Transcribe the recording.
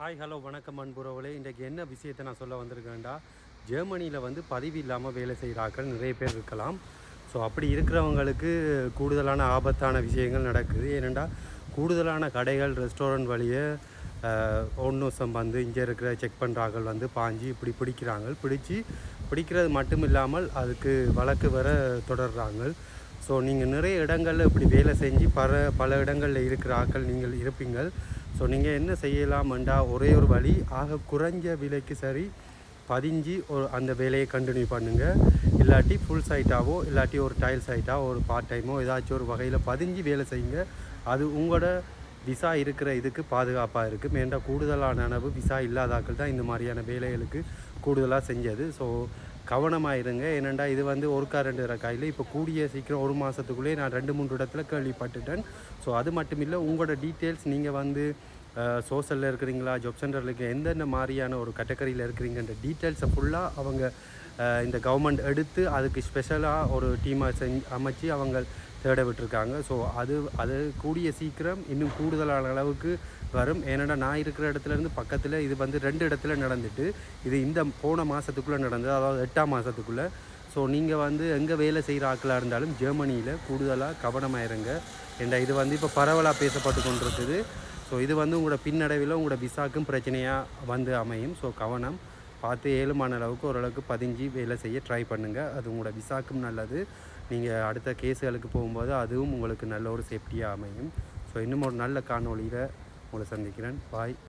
Hi hello வணக்கம் அன்புறவுகளே. இன்றைக்கு என்ன விஷயத்தை நான் சொல்ல வந்திருக்கேன்டா? ஜெர்மனியில் வந்து பதிவு இல்லாமல் வேலை செய்கிறாக்கள் நிறைய பேர் இருக்கலாம். ஸோ அப்படி இருக்கிறவங்களுக்கு கூடுதலான ஆபத்தான விஷயங்கள் நடக்குது. ஏனெண்டா கூடுதலான கடைகள் ரெஸ்டாரண்ட் வழியே ஒன்றுசம் வந்து இங்கே இருக்கிற செக் பண்ணுறாங்க வந்து பாஞ்சு இப்படி பிடிக்கிறாங்க. பிடிச்சி பிடிக்கிறது மட்டும் இல்லாமல் அதுக்கு வழக்கு வர தொடர்றாங்க. ஸோ நீங்கள் நிறைய இடங்களில் இப்படி வேலை செஞ்சு பல பல இடங்களில் இருக்கிற ஆட்கள் நீங்கள் இருப்பீங்கள். ஸோ நீங்கள் என்ன செய்யலாம்ண்டா ஒரே ஒரு வழி ஆக குறைஞ்ச விலைக்கு சரி பதிஞ்சு ஒரு அந்த வேலையை கண்டினியூ பண்ணுங்கள் இல்லாட்டி ஃபுல் சைட்டாவோ இல்லாட்டி ஒரு டைல் சைட்டாக ஒரு பார்ட் டைமோ ஏதாச்சும் ஒரு வகையில் பதிஞ்சு வேலை செய்யுங்க. அது உங்களோட விசா இருக்கிற இதுக்கு பாதுகாப்பாக இருக்குது மேண்டா கூடுதலான அளவு விசா இல்லாதாக்கள் தான் இந்த மாதிரியான வேலைகளுக்கு கூடுதலாக செஞ்சது. ஸோ கவனமாக இருங்க ஏனெண்டா இது வந்து ஒருக்கா ரெண்டு ரக்காயில் இப்போ கூடிய சீக்கிரம் ஒரு மாதத்துக்குள்ளேயே நான் ரெண்டு மூன்று இடத்துல கேள்விப்பட்டுட்டேன். ஸோ அது மட்டும் இல்லை உங்களோட டீட்டெயில்ஸ் நீங்கள் வந்து சோஷலில் இருக்கிறீங்களா ஜாப் சென்டரில் இருக்க எந்தெந்த மாதிரியான ஒரு கேட்டகரியில் இருக்கிறீங்கன்ற டீட்டெயில்ஸை ஃபுல்லாக அவங்க இந்த கவர்மெண்ட் எடுத்து அதுக்கு ஸ்பெஷலாக ஒரு டீமாக செஞ்சு அமைச்சு அவங்க தேட விட்டுருக்காங்க ஸோ அது அது கூடிய சீக்கிரம் இன்னும் கூடுதலான அளவுக்கு வரும். ஏன்னா நான் இருக்கிற இடத்துல இருந்து பக்கத்தில் இது வந்து ரெண்டு இடத்துல நடந்துட்டு இது இந்த போன மாதத்துக்குள்ளே நடந்தது அதாவது எட்டாம் மாதத்துக்குள்ளே ஸோ நீங்கள் வந்து எங்கே வேலை செய்கிற ஆக்களாக இருந்தாலும் ஜெர்மனியில் கூடுதலாக கவனமாக இருங்க. ஏண்டா இது வந்து இப்போ பரவலாக பேசப்பட்டு கொண்டிருக்குது. ஸோ இது வந்து உங்களோட பின்னடைவில் உங்களோட விசாக்கும் பிரச்சனையாக வந்து அமையும். ஸோ கவனம் பார்த்து ஏழுமான அளவுக்கு ஓரளவுக்கு பதிஞ்சு வேலை செய்ய ட்ரை பண்ணுங்கள் அது உங்களோட விசாக்கும் நல்லது. நீங்கள் அடுத்த கேஸுகளுக்கு போகும்போது அதுவும் உங்களுக்கு நல்ல ஒரு சேஃப்டியாக அமையும். ஸோ இன்னும் ஒரு நல்ல காணொலியில் உங்களை சந்திக்கிறேன். பாய்